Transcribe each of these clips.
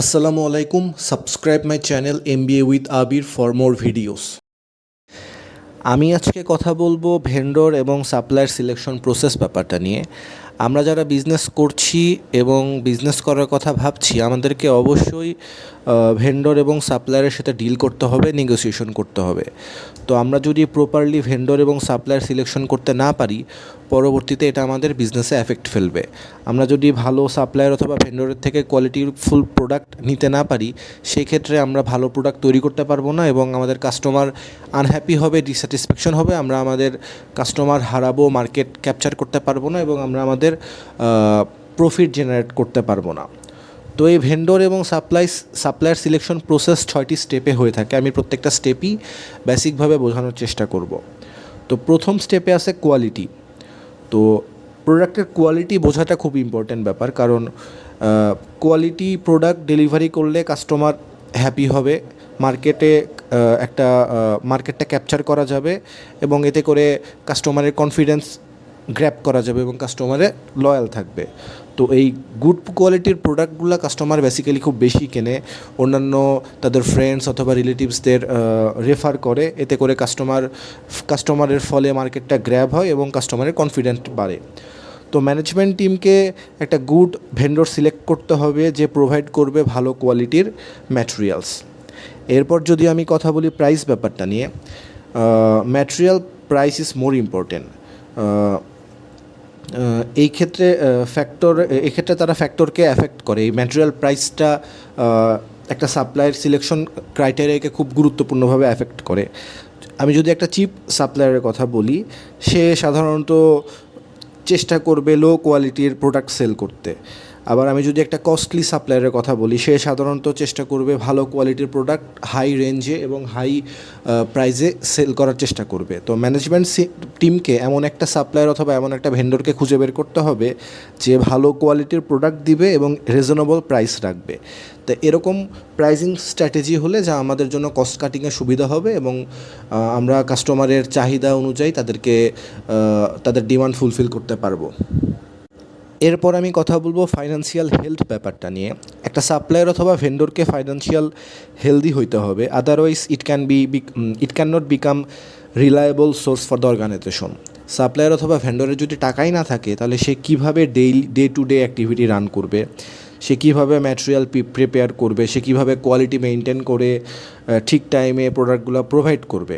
Assalamu alaikum. Subscribe my channel MBA with Abir for more videos আমি আজকে কথা বলব ভেন্ডর এবং সাপ্লায়ার সিলেকশন প্রসেস ব্যাপারটা নিয়ে। আমরা যারা বিজনেস করছি এবং বিজনেস করার কথা ভাবছি, আমাদেরকে অবশ্যই ভেন্ডর এবং সাপ্লায়ারের সাথে ডিল করতে হবে নেগোসিয়েশন করতে হবে। তো আমরা যদি প্রপারলি ভেন্ডর এবং সাপ্লায়ার সিলেকশন করতে না পারি পরবর্তীতে এটা আমাদের বিজনেসে এফেক্ট ফেলবে। আমরা যদি ভালো সাপ্লায়ার অথবা ভেন্ডরের থেকে কোয়ালিটির ফুল প্রোডাক্ট নিতে না পারি সেই ক্ষেত্রে আমরা ভালো প্রোডাক্ট তৈরি করতে পারব না এবং আমাদের কাস্টমার আনহ্যাপি হবে ডিস্যাটিসফ্যাকশন হবে, আমরা আমাদের কাস্টমার হারাবো মার্কেট ক্যাপচার করতে পারব না এবং আমরা আমাদের প্রফিট জেনারেট করতে পারব না। তো এই ভেন্ডর এবং সাপ্লাই সাপ্লায়ার সিলেকশন প্রসেস ছয়টি স্টেপে হয়ে থাকে। আমি প্রত্যেকটা স্টেপই বেসিকভাবে বোঝানোর চেষ্টা করব। তো প্রথম স্টেপে আছে কোয়ালিটি তো প্রোডাক্টের কোয়ালিটি বোঝাটা খুব ইম্পর্ট্যান্ট ব্যাপার। কারণ কোয়ালিটি প্রোডাক্ট ডেলিভারি করলে কাস্টমার হ্যাপি হবে মার্কেটে একটা মার্কেটটা ক্যাপচার করা যাবে এবং এতে করে কাস্টমারের কনফিডেন্স গ্র্যাপ করা যাবে এবং কাস্টমারে লয়াল থাকবে। তো এই গুড কোয়ালিটির প্রোডাক্টগুলো কাস্টমার বেসিক্যালি খুব বেশি কেনে। অন্যান্য তাদের ফ্রেন্ডস অথবা রিলেটিভসদের রেফার করে। এতে করে কাস্টমার কাস্টমারের ফলে মার্কেটটা গ্র্যাব হয় এবং কাস্টমারের কনফিডেন্ট বাড়ে। তো ম্যানেজমেন্ট টিমকে একটা গুড ভেন্ডর সিলেক্ট করতে হবে যে প্রোভাইড করবে ভালো কোয়ালিটির ম্যাটেরিয়ালস এরপর যদি আমি কথা বলি প্রাইস ব্যাপারটা নিয়ে material price is more important এই ক্ষেত্রে ফ্যাক্টর এক্ষেত্রে ক্ষেত্রে তারা ফ্যাক্টরকে অ্যাফেক্ট করে। এই ম্যাটেরিয়াল প্রাইসটা একটা সাপ্লায়ের সিলেকশন ক্রাইটেরিয়াকে খুব গুরুত্বপূর্ণভাবে অ্যাফেক্ট করে। আমি যদি একটা চিপ সাপ্লায়ারের কথা বলি, সে সাধারণত চেষ্টা করবে লো কোয়ালিটির প্রোডাক্ট সেল করতে। আবার আমি যদি একটা কস্টলি সাপ্লায়ারের কথা বলি, সে সাধারণত চেষ্টা করবে ভালো কোয়ালিটির প্রোডাক্ট হাই রেঞ্জে এবং হাই প্রাইজে সেল করার চেষ্টা করবে। তো ম্যানেজমেন্ট টিমকে এমন একটা সাপ্লায়ার অথবা এমন একটা ভেন্ডরকে খুঁজে বের করতে হবে যে ভালো কোয়ালিটির প্রোডাক্ট দিবে এবং রিজনেবল প্রাইস রাখবে। তো এরকম প্রাইজিং স্ট্র্যাটেজি হলে যা আমাদের জন্য কস্ট কাটিংয়ে সুবিধা হবে এবং আমরা কাস্টমারের চাহিদা অনুযায়ী তাদেরকে তাদের ডিমান্ড ফুলফিল করতে পারব। এরপর আমি কথা বলব ফাইন্যান্সিয়াল হেলথ ব্যাপারটা নিয়ে। একটা সাপ্লায়ার অথবা ভেন্ডরকে ফাইন্যান্সিয়াল হেলদি হইতে হবে। Otherwise it can be it can not become reliable source for the organization supplier অথবা ভেন্ডরের যদি টাকাই না থাকে, তাহলে সে কীভাবে daily day to day activity run করবে? সে কীভাবে ম্যাটেরিয়াল প্রিপেয়ার করবে? সে কীভাবে কোয়ালিটি মেনটেন করে ঠিক টাইমে প্রোডাক্টগুলো প্রোভাইড করবে?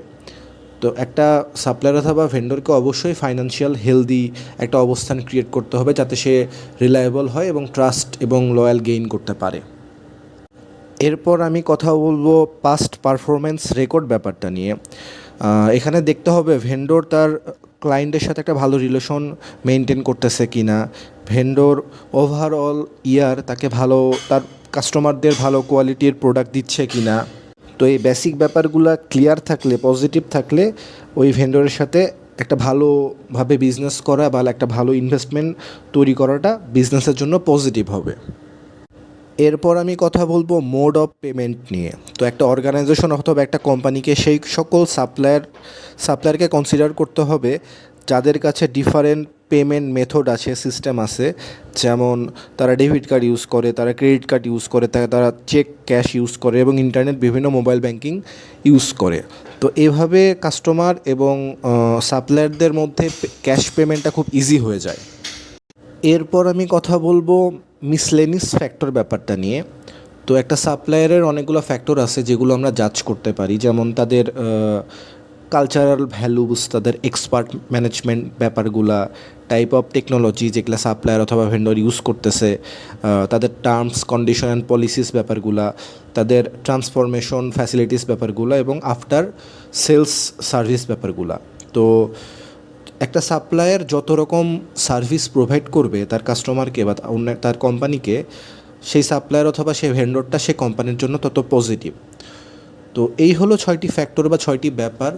তো একটা সাপ্লায়ার অথবা ভেন্ডরকে অবশ্যই ফাইন্যান্সিয়াল হেলদি একটা অবস্থান ক্রিয়েট করতে হবে যাতে সে রিলায়েবল হয় এবং ট্রাস্ট এবং লয়াল গেইন করতে পারে। এরপর আমি কথা বলব পাস্ট পারফরমেন্স রেকর্ড ব্যাপারটা নিয়ে। এখানে দেখতে হবে ভেন্ডর তার ক্লায়েন্টের সাথে একটা ভালো রিলেশন মেনটেন করতেছে কি না ভেন্ডর ওভারঅল ইয়ার তাকে ভালো, তার কাস্টমারদের ভালো কোয়ালিটির প্রোডাক্ট দিচ্ছে কি না তো এই বেসিক ব্যাপারগুলো ক্লিয়ার থাকলে পজিটিভ থাকলে, ওই ভেন্ডরের সাথে একটা ভালোভাবে বিজনেস করা বা একটা ভালো ইনভেস্টমেন্ট তৈরি করাটা বিজনেসের জন্য পজিটিভ হবে। এরপর আমি কথা বলব মোড অফ পেমেন্ট নিয়ে। তো একটা অর্গানাইজেশন অথবা একটা কোম্পানিকে সেই সকল সাপ্লায়ার সাপ্লায়ারকে কনসিডার করতে হবে যাদের কাছে ডিফারেন্ট পেমেন্ট মেথড আছে সিস্টেম আছে, যেমন তারা ডেবিট কার্ড ইউজ করে, তারা ক্রেডিট কার্ড ইউজ করে তারা চেক ক্যাশ ইউজ করে এবং ইন্টারনেট বিভিন্ন মোবাইল ব্যাংকিং ইউজ করে। তো এভাবে কাস্টমার এবং সাপ্লায়ারদের মধ্যে ক্যাশ পেমেন্টটা খুব ইজি হয়ে যায়। এরপর আমি কথা বলব মিসলেনিস ফ্যাক্টর ব্যাপারটা নিয়ে। তো একটা সাপ্লায়ারের অনেকগুলো ফ্যাক্টর আছে যেগুলো আমরা জাজ করতে পারি। যেমন তাদের কালচারাল ভ্যালুস তাদের এক্সপার্ট ম্যানেজমেন্ট ব্যাপারগুলা টাইপ অফ টেকনোলজি যেগুলো সাপ্লায়ার অথবা ভেন্ডর ইউজ করতেছে তাদের টার্মস কন্ডিশন অ্যান্ড পলিসিস ব্যাপারগুলা, তাদের ট্রান্সফরমেশন ফ্যাসিলিটিস ব্যাপারগুলো এবং আফটার সেলস সার্ভিস ব্যাপারগুলা। তো একটা সাপ্লায়ার যত রকম সার্ভিস প্রোভাইড করবে তার কাস্টমারকে বা অন্য, তার কোম্পানিকে সেই সাপ্লায়ার অথবা সেই ভেন্ডরটা সে কোম্পানির জন্য তত পজিটিভ তো এই হলো ছয়টি ফ্যাক্টর বা ছয়টি ব্যাপার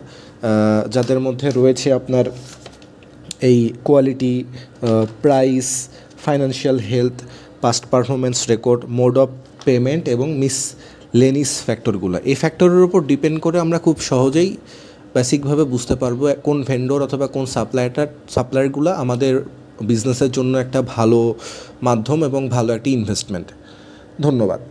যাদের মধ্যে রয়েছে আপনার এই quality price financial health past performance record mode of payment এবং মিস লেনিস ফ্যাক্টরগুলো এই ফ্যাক্টরের উপর ডিপেন্ড করে আমরা খুব সহজেই বেসিকভাবে বুঝতে পারব কোন ভেন্ডর অথবা কোন সাপ্লায়ারটা সাপ্লায়ারগুলো আমাদের বিজনেসের জন্য একটা ভালো মাধ্যম এবং ভালো একটি ইনভেস্টমেন্ট ধন্যবাদ।